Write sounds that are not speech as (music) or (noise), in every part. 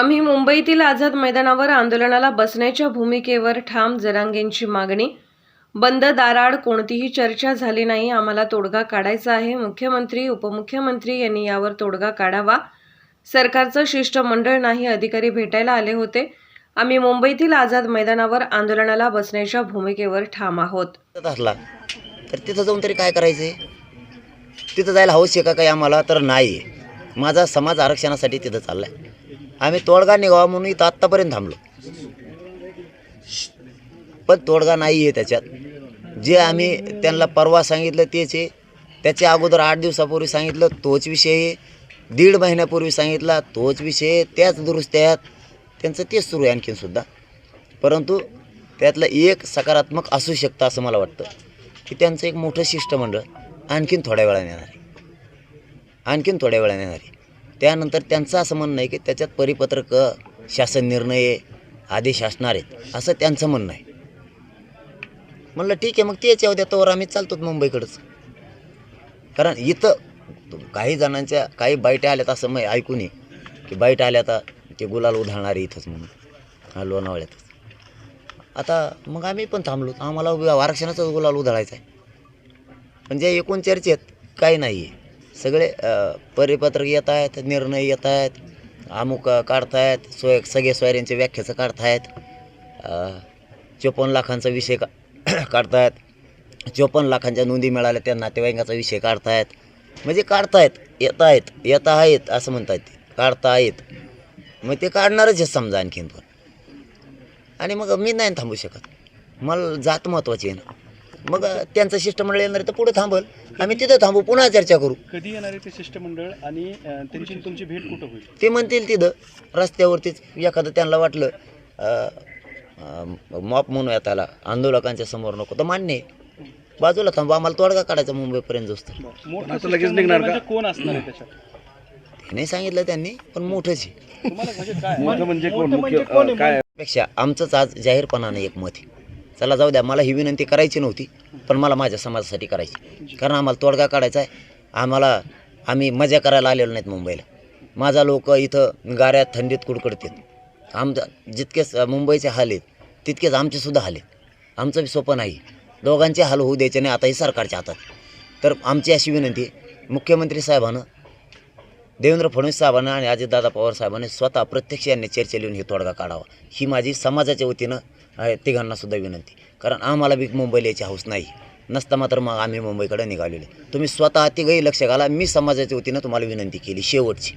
आम्ही मुंबईतील आझाद मैदानावर आंदोलनाला बसण्याच्या भूमिकेवर ठाम जरांगेंची मागणी. बंद दाराआड कोणतीही चर्चा झाली नाही आम्हाला तोडगा काढायचा आहे. मुख्यमंत्री उपमुख्यमंत्री यांनी यावर तोडगा काढावा. सरकारचं शिष्टमंडळ नाही अधिकारी भेटायला आले होते. आम्ही मुंबईतील आझाद मैदानावर आंदोलनाला बसण्याच्या भूमिकेवर ठाम आहोत. असला तर तिथं जाऊन तरी काय करायचं? आहे तिथं जायला हौस आहे का काही आम्हाला? तर नाही. माझा समाज आरक्षणासाठी तिथं चालला आहे आम्ही तोडगा निघावा म्हणून इथं आत्तापर्यंत थांबलो. पण तोडगा नाही आहे त्याच्यात. जे आम्ही त्यांना परवा सांगितलं तेच आहे. त्याच्या अगोदर आठ दिवसापूर्वी सांगितलं तोच विषय आहे. दीड महिन्यापूर्वी सांगितला तोच विषय त्याच त्याच दुरुस्त्यात त्यांचं तेच सुरू आहे आणखीनसुद्धा परंतु त्यातलं एक सकारात्मक असू शकतं असं मला वाटतं. की त्यांचं एक मोठं शिष्टमंडळ आणखीन थोड्या वेळाने येणार आहे. आणखीन थोड्या वेळाने येणार आहे. त्यानंतर त्यांचं असं म्हणणं आहे की त्याच्यात परिपत्रक शासन निर्णय आदेश असणार आहेत. असं त्यांचं म्हणणं आहे. म्हणलं ठीक आहे मग तेच येऊ द्या तोवर आम्ही चालतो मुंबईकडंच. कारण इथं काही जणांच्या काही बाईट आल्यात असं मग ऐकून ये की बाईट आल्या आता ते गुलाल उधळणारे इथंच म्हणून. हा लोणावळ्यातच. आता मग आम्ही पण थांबलो. आम्हाला आरक्षणाचाच गुलाल उधळायचा आहे. पण जे एकूण चर्चेत काही नाही आहे सगळे परिपत्रक येत आहेत निर्णय येत आहेत अमुक काढतायत सोय सगळे सोयऱ्यांच्या व्याख्याचं काढतायत चोपन्न लाखांचा विषय का (clears throat) काढतायत चोपन्न लाखांच्या नोंदी मिळाल्या त्या नातेवाईकांचा विषय काढतायत म्हणजे काढतायत येत आहेत येत आहेत असं म्हणतात ते काढता आहेत मग ते काढणारच आहे समजा आणखीन पण. आणि मग मी नाही थांबू शकत. मला जात महत्त्वाची आहे ना. मग त्यांचं शिष्टमंडळ येणार तर पुढे थांबल. आम्ही तिथं थांबू पुन्हा चर्चा करू. कधी येणार आहे ते शिष्टमंडळ आणि अ, त्यांची तुमची भेट कुठं होईल? ते म्हणतील तिथं रस्त्यावरतीच. एखादं त्यांना वाटलं मॉप म्हणूया त्याला आंदोलकांच्या समोर नको तर मान्य आहे. बाजूला थांबू आम्हाला तोडगा काढायचा मुंबईपर्यंत जोस्त. मोठं शिष्टमंडळ म्हणजे कोण असणार आहे त्याच्यात? नाही सांगितलं त्यांनी पण मोठंच आहे. तुम्हाला म्हणजे काय? मोठं म्हणजे कोण? मुख्य काय पेक्षा आमचंच आज जाहीरपणानं एक मत आहे. चला जाऊ द्या मला ही विनंती करायची नव्हती पण मला माझ्या समाजासाठी करायची. कारण आम्हाला तोडगा काढायचा आहे. आम्हाला आम्ही मजा करायला आलेलो नाहीत मुंबईला. माझा लोक इथं गाऱ्यात थंडीत कुडकडतात. आमचा जितकेच मुंबईचे हाल आहेत तितकेच आमचेसुद्धा हाल आहेत. आमचं बी सोपं नाही. दोघांचे हाल होऊ द्यायचे नाही आता हे सरकारच्या हातात. तर आमची अशी विनंती मुख्यमंत्री साहेबानं देवेंद्र फडणवीस साहेबांना आणि अजितदादा पवार साहेबांनी स्वतः प्रत्यक्ष यांनी चर्चा लिहून हे तोडगा काढावा. ही माझी समाजाच्या वतीनं आहे, तिघांना सुद्धा विनंती. कारण आम्हाला बी मुंबईला यायची हौस नाही. नसता मात्र मग आम्ही मुंबईकडे निघालेले. तुम्ही स्वतः तिघही लक्ष घाला. मी समाजाच्या वतीनं तुम्हाला विनंती केली शेवटची.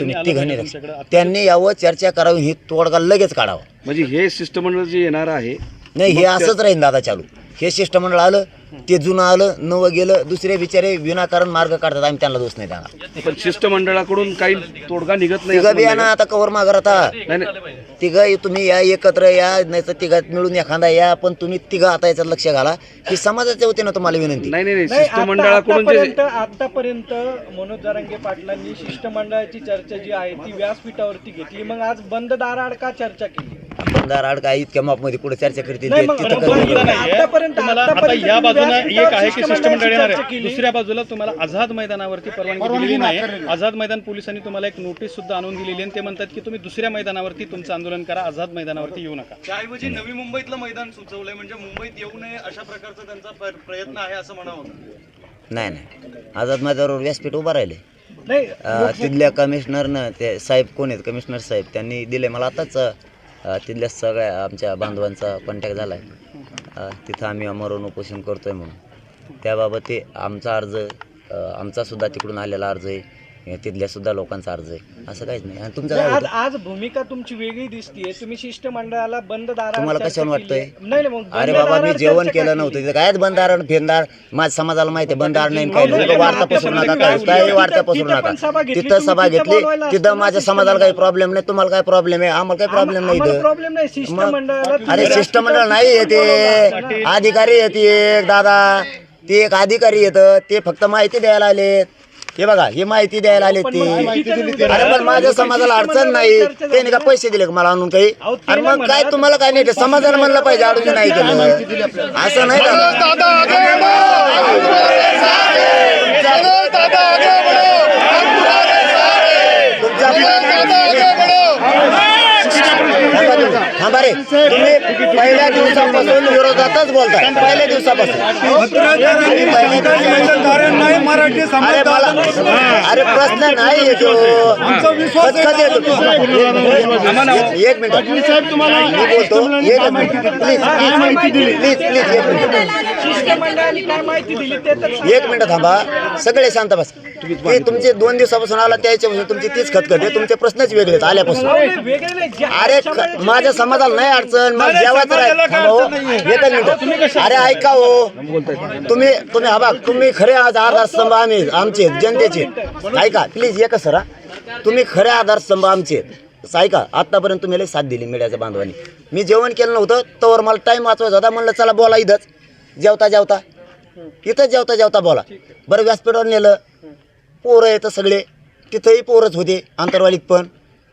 तुम्ही तिघांनी लक्ष. त्यांनी यावं चर्चा करावी ही तोडगा लगेच काढावा. म्हणजे हे शिष्टमंडळ जे येणार आहे नाही हे असंच राहील दादा चालू. हे शिष्टमंडळ आलं ते जुनं आलं नवं गेलं दुसरे बिचारे विनाकारण मार्ग काढतात. आम्ही त्यांना दोष नाही देणार. पण शिष्टमंडळाकडून काही तोडगा निघत नाही तिघं असं बी या म्हणणं ना आता कवर मागर आता. नाही नाही. तिघं तुम्ही या एकत्र या नाही तर तिघात मिळून एखादा या पण तुम्ही तिघं आता याच्यात लक्ष घाला. ही समाजाच्या वतीनं तुम्हाला विनंती. नाही नाही नाही. नाही, शिष्टमंडळाकडून जे आतापर्यंत आतापर्यंत मनोज जरांगे पाटलांनी शिष्टमंडळाची चर्चा जी आहे ती व्यासपीठावरती घेतली. मग आज बंद दाराआड का चर्चा केली? बंदार आड काय इतक्या मापमध्ये पुढे चर्चा करतील नाही ते मग तिथं बंद करतील. नाहीये. आतापर्यंत- तुम्हाला आता आतापर्यंत या बाजूला व्यासपीठावर एक आहे की शिष्टमंडळ शिष्टमंडळाची येणार चर्चा आहे केली. दुसऱ्या बाजूला तुम्हाला आझाद मैदानावरती परवानगी दिलेली नाही. आझाद मैदान पोलिसांनी तुम्हाला एक नोटीस सुद्धा आणून दिलेली आणि ते म्हणतात की तुम्ही दुसऱ्या मैदानावरती तुमचं आंदोलन करा आझाद मैदानावरती येऊ नका. त्याऐवजी नवी मुंबईतलं मैदान सुचवलंय म्हणजे मुंबईत येऊ नये अशा प्रकारचा त्यांचा प्र- प्रयत्न आहे असं म्हणावं. नाही नाही. आझाद मैदानावर व्यासपीठ उभं राहिले नाही अं, तिथल्या कमिशनरनं ते साहेब कोण आहेत? कमिशनर साहेब त्यांनी दिले मला आताच अं, तिथल्या सगळ्या आमच्या बांधवांचा कॉन्टॅक्ट झाला आहे तिथं आम्ही मरण उपोषण करतो आहे म्हणून. त्याबाबत ते आमचा अर्ज आमचासुद्धा तिकडून आलेला अर्ज आहे. तिथल्या सुद्धा लोकांचा अर्ज आहे. असं काहीच नाही. आणि तुमचं काय आज होतं? आज भूमिका तुमची वेगळी दिसतीये. तुम्ही शिष्टमंडळाला बंद दाराआड तुम्हाला चर्चा कशावर केली. वाटतंय? नाही नाही, मग अरे बंद बाबा मी जेवण चर्चा का केलं केली? नव्हतं तिथं काय बंधारण फेंदार माझ्या समाजाला माहिती आहे बंधार नाही काय नाही. वार्ता पसरू नका काय काय वार्ता पसरू तिथं पण सभा नका घेतली, तिथं सभा घेतली. तिथं माझ्या समाजाला काही प्रॉब्लेम नाही तुम्हाला काय प्रॉब्लेम आहे आम्हाला काही प्रॉब्लेम नाही आम्हाला इथं. प्रॉब्लेम नाही. शिष्टमंडळाला अरे तुम्ही शिष्टमंडळ नाही येते. अधिकारी येते दादा. ते एक अधिकारी येतं. ते फक्त माहिती द्यायला आलेत. हे बघा हे माहिती द्यायला आलेत ते. अरे पण माझ्या समाजाला अडचण नाही. त्यांनी का पैसे दिले का मला आणून काही अरे मग काय तुम्हाला काय नाही ते समाजाला म्हणलं पाहिजे अडचण नाही केलं? असं नाही का? थांबा रे तुम्ही पहिल्या दिवसापासून विरोधातच बोलताय. पहिल्या दिवसापासून. अरे मला अरे प्रश्न नाही येतो एक मिनिट. मी बोलतो. एक मिनिट प्लीज प्लीज प्लीज एक मिनिट. एक मिनिट थांबा. सगळे शांत बस. ते तुमचे दोन दिवसापासून आला त्याच्यापासून तुमची तीच खतखत आहे. तुमचे प्रश्नच वेगळेत आल्यापासून. अरे माझ्या समाजाला नाही अडचण मला जेवायचं राहील थांबा हो. एकच मिनिट. अरे ऐका हो. तुम्ही तुम्ही हा बघ तुम्ही खरे आज आधारस्तंभ आम्ही आमचे जनतेचे ऐका प्लीज एकच सरा तुम्ही खरे आधारस्तंभ आमचे आहेत. ऐका आतापर्यंत तुम्ही लई साथ दिली मीडियाच्या बांधवांनी. मी जेवण केलं नव्हतं तोवर मला टाईम वाचवायचा होता म्हणलं चला बोला इथंच. जेवता जेवता. इथंच जेवता जेवता बोला. बरं व्यासपीठावर नेलं. पोरं येतं सगळे. तिथंही पोरच होते आंतरवालीत पण.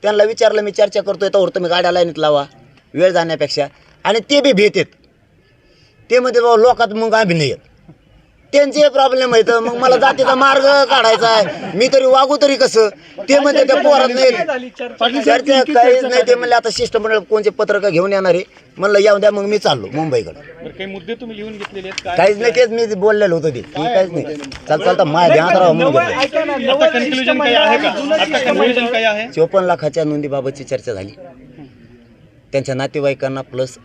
त्यांना विचारलं मी चर्चा करतोय तर तुम्ही गाड्या लाईनीत लावा वेळ जाण्यापेक्षा. आणि ते बी भेट येत ते म्हणते बाबा लोकात मग आम्ही नाही येत. त्यांचे प्रॉब्लेम आहेत. मग मला जातीचा मार्ग काढायचा आहे. मी तरी वागू तरी कसं? ते म्हणते त्या पोरात नाही. चर्चा काहीच नाही. ते म्हणले आता शिष्टमंडळ कोणचे पत्रक घेऊन येणार आहे? म्हणलं येऊन द्या मग मी चाललो मुंबईकडे. काही मुद्दे तुम्ही लिहून घेतलेले आहेत? काय काहीच नाही तेच मी बोललेलो होतो ते. ते काहीच नाही. चाल चालता माझ्या ध्यानात राहा म्हणून चोपन्न लाखाच्या नोंदीबाबतची चर्चा झाली. त्यांच्या नातेवाईकांना प्लस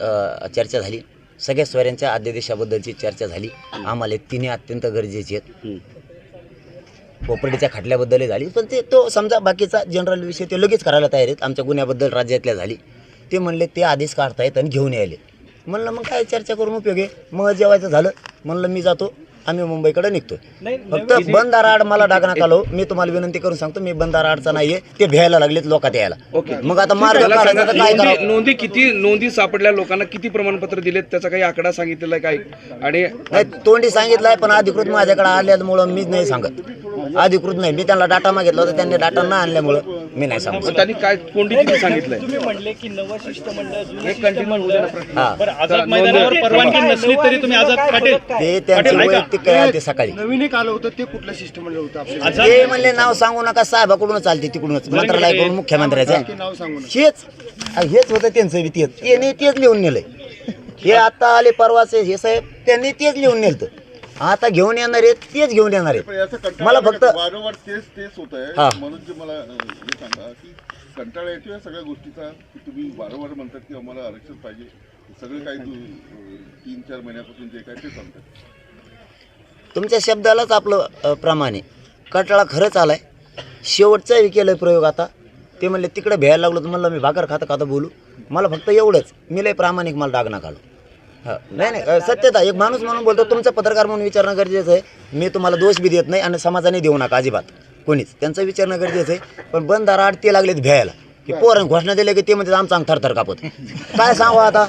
चर्चा झाली. सगळ्या स्वऱ्यांच्या अध्यादेशाबद्दलची चर्चा झाली. आम्हाला तिन्ही अत्यंत गरजेचे आहेत. कोपर्डीच्या खटल्याबद्दलही झाली. पण ते तो समजा बाकीचा जनरल विषय ते लगेच करायला तयार आहेत. आमच्या गुन्ह्याबद्दल राज्यातल्या झाली. ते म्हणले ते आदेश काढतायत आणि घेऊन यायले. म्हणलं मग काय चर्चा करून उपयोग आहे? मग जेवायचं झालं. म्हणलं मी जातो. आम्ही मुंबईकडे निघतोय. फक्त बंदार आड मला डाग नका लावू. मी तुम्हाला विनंती करून सांगतो मी बंदार आडचा नाहीये. ते भ्यायला लागलेत लोकात यायला. ओके. मग आता मार्ग मला काढायचा सांगा, तर काय नोंदी करावं? नोंदी किती नोंदी सापडल्या लोकांना किती प्रमाणपत्र दिलेत त्याचा काही आकडा सांगितलेला आहे काय? आणि नाही तोंडी सांगितलंय पण अधिकृत माझ्याकडे आल्यामुळं मीच नाही सांगत. अधिकृत नाही. मी त्यांना डाटा मागितला होता त्यांनी डाटा न आणल्यामुळं मी नाही सांगत. त्यांनी काय कोणती किती सांगितलंय? म्हणले की नवं शिष्टमंडळ जुनं कंटिन्यू होऊ द्या ना प्रश्न. बरं आझाद मैदानावर परवानगी नसली तरी तुम्ही आझाद पाटील. ते त्यांचे वैयक्तिक काय आहे ते सकाळी. नवीन एक आलं होतं ते कुठलं शिष्टमंडळ होतं आपलं आझाद ते म्हणले नाव सांगू नका साहेबाकडूनच चालते तिकडूनच. मंत्रालयाकडून मुख्यमंत्र्याचं. ते नाव सांगू नका. हेच हेच होतं त्यांचं बी तेच. त्यांनी तेच लिहून नेलंय. हे आता आले परवाचे हे साहेब त्यांनी तेच लिहून नेलतं. आता घेऊन येणार आहेत तेच घेऊन येणार पण आहेत कंटाळा मला फक्त? वारंवार तेच तेच होत हा. आहे म्हणून जे मला अं, हे सांगा की कंटाळा येतो या सगळ्या गोष्टीचा की तुम्ही वारंवार म्हणतात की आम्हाला आरक्षण पाहिजे. सगळं काही तू, अं, तीन चार महिन्यापासून जे काय ते सांगतात. तुमच्या शब्दालाच आपलं अ, प्रमाण आहे. कटाळा खरंच आलाय. शेवटचाही केलं प्रयोग आता. ते म्हणले तिकडे भ्यायला लागलो तर म्हणलं मी भाकर खाता खाता बोलू? मला फक्त एवढंच. मी लय प्रामाणिक मला डाग नका काढू हां. नाही नाही सत्यता एक माणूस म्हणून बोलतो तुमचा पत्रकार म्हणून विचारणं गरजेचं आहे. मी तुम्हाला दोष बी देत नाही आणि समाजाने देऊ नका अजिबात. कोणीच. त्यांचं विचारणं गरजेचं आहे. पण बंद आड ते लागलेत भ्यायला. की पोरण घोषणा दिल्या की ते म्हणजे आमचा अंग थरथर कापत. काय सांगू आता?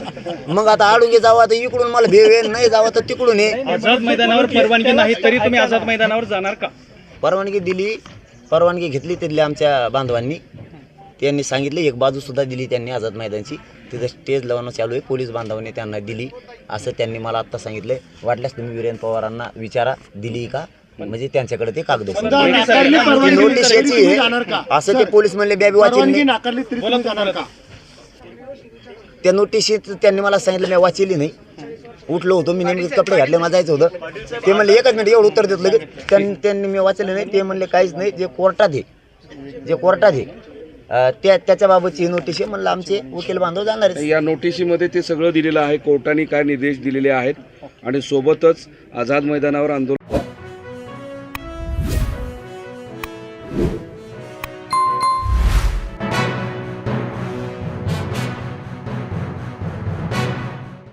मग आता आडून जावं तर इकडून मला भेव आहे, नाही जावं तर तिकडून ये आझाद मैदानावर परवानगी नाही तरी तुम्ही आझाद मैदानावर जाणार का? परवानगी दिली परवानगी घेतली तिथल्या आमच्या बांधवांनी. त्यांनी सांगितले एक बाजूसुद्धा दिली त्यांनी आझाद मैदानची. तिथं स्टेज लावणं चालू आहे पोलीस बांधवांनी त्यांना दिली. असं त्यांनी मला आत्ता सांगितलं वाटल्यास तुम्ही वीरेन पवारांना विचारा दिली का? म्हणजे त्यांच्याकडे ते कागद नोटीस याची? आहे. असं ते पोलीस म्हणले बॅबी वाचील परवानगी नाही. नाकारली तरी तुम्ही जाणार का? त्या नोटिशीत त्यांनी मला सांगितलं मी वाचली नाही. उठलो होतो मी नेमके कपडे घातले मला जायचं होतं. ते म्हणले एकच मिनिट एवढं उत्तर देत लगेच. त्यांनी त्यांनी मी वाचले नाही ते म्हणले काहीच नाही जे कोर्टात आहे जे कोर्टात आहे त्या त्याच्याबाबतची नोटीस आहे. म्हणलं आमचे वकील बांधव जाणार आहेत. या नोटिशीमध्ये ते सगळं दिलेलं आहे कोर्टाने काय निर्देश दिलेले आहेत आणि सोबतच आझाद मैदानावर आंदोलन